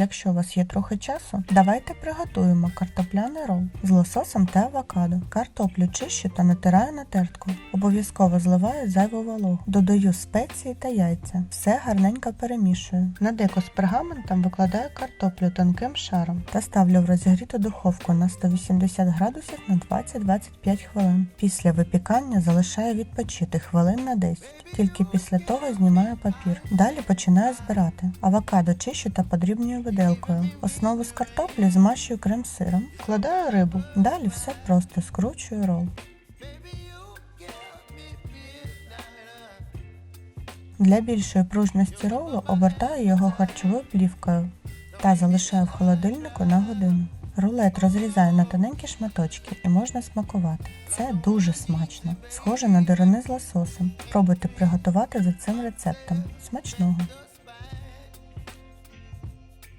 Якщо у вас є трохи часу, давайте приготуємо картопляний рол з лососем та авокадо. Картоплю чищу та натираю на тертку. Обов'язково зливаю зайву вологу. Додаю спеції та яйця. Все гарненько перемішую. На деко з пергаментом викладаю картоплю тонким шаром та ставлю в розігріту духовку на 180 градусів на 20-25 хвилин. Після випікання залишаю відпочити хвилин на 10. Тільки після того знімаю папір. Далі починаю збирати. Авокадо чищу та подрібнюю виделкою. Основу з картоплі змащую крем-сиром. Вкладаю рибу. Далі все просто скручую рол. Для більшої пружності ролу обертаю його харчовою плівкою та залишаю в холодильнику на годину. Рулет розрізаю на тоненькі шматочки і можна смакувати. Це дуже смачно, схоже на дирини з лососем. Пробуйте приготувати за цим рецептом. Смачного!